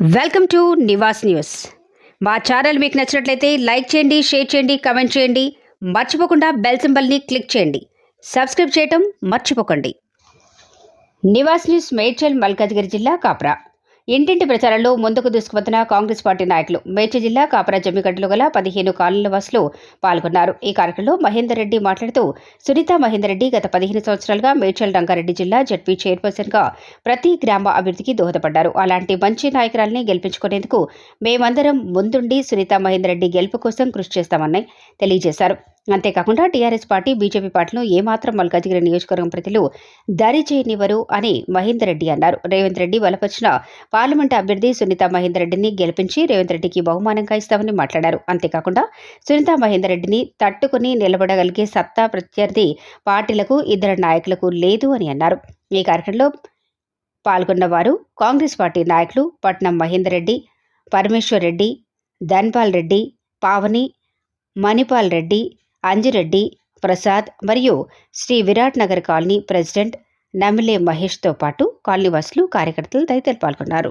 Welcome to Nivas news. మా channel మీకు నచ్చినట్లయితే లైక్ చేయండి షేర్ చేయండి కమెంట్ చేయండి. మర్చిపోకుండా బెల్ సింబల్ని క్లిక్ చేయండి. సబ్స్క్రైబ్ చేయటం మర్చిపోకండి. నివాస్ న్యూస్ మేడ్చల్ మల్కాజ్గిరి జిల్లా కాప్రా. ఇంటింటి ప్రచారంలో ముందుకు దూసుకుపోతున్న కాంగ్రెస్ పార్టీ నాయకులు మేడ్చి జిల్లా కాపరా జమ్మిగడ్డలు గల పదిహేను కాలనీవాసులు పాల్గొన్నారు. ఈ కార్యక్రమంలో మహేందర్ రెడ్డి మాట్లాడుతూ సునీత మహేందర్ రెడ్డి గత పదిహేను సంవత్సరాలుగా మేడ్చల్ రంగారెడ్డి జిల్లా జడ్పీ చైర్పర్సన్గా ప్రతి గ్రామ అభివృద్ధికి దోహదపడ్డారు. అలాంటి మంచి నాయకురాల్ని గెలిపించుకునేందుకు మేమందరం ముందుండి సునీత మహేందర్ రెడ్డి గెలుపు కోసం కృషి చేస్తామని తెలియజేశారు. అంతేకాకుండా టీఆర్ఎస్ పార్టీ బీజేపీ పార్టీలు ఏమాత్రం మల్కాజిగిరి నియోజకవర్గం ప్రజలు దరిచేయనివ్వరు అని మహేందర్ రెడ్డి అన్నారు. రేవంత్ రెడ్డి బలపరిచిన పార్లమెంటు అభ్యర్థి సునీత మహేందర్ రెడ్డిని గెలిపించి రేవంత్ రెడ్డికి బహుమానంగా ఇస్తామని మాట్లాడారు. అంతేకాకుండా సునీత మహేందర్ రెడ్డిని తట్టుకుని నిలబడగలిగే సత్తా ప్రత్యర్థి పార్టీలకు ఇద్దరు నాయకులకు లేదు అని అన్నారు. ఈ కార్యక్రమంలో పాల్గొన్న వారు కాంగ్రెస్ పార్టీ నాయకులు పట్నం మహేందర్ రెడ్డి పరమేశ్వర్ రెడ్డి ధన్పాల్ రెడ్డి పావని మణిపాల్ రెడ్డి అంజిరెడ్డి ప్రసాద్ మరియు శ్రీ విరాట్ నగర్ కాలనీ ప్రెసిడెంట్ నమిలే మహేష్తో పాటు కాలనీవాసులు కార్యకర్తలు తదితరులు పాల్గొన్నారు.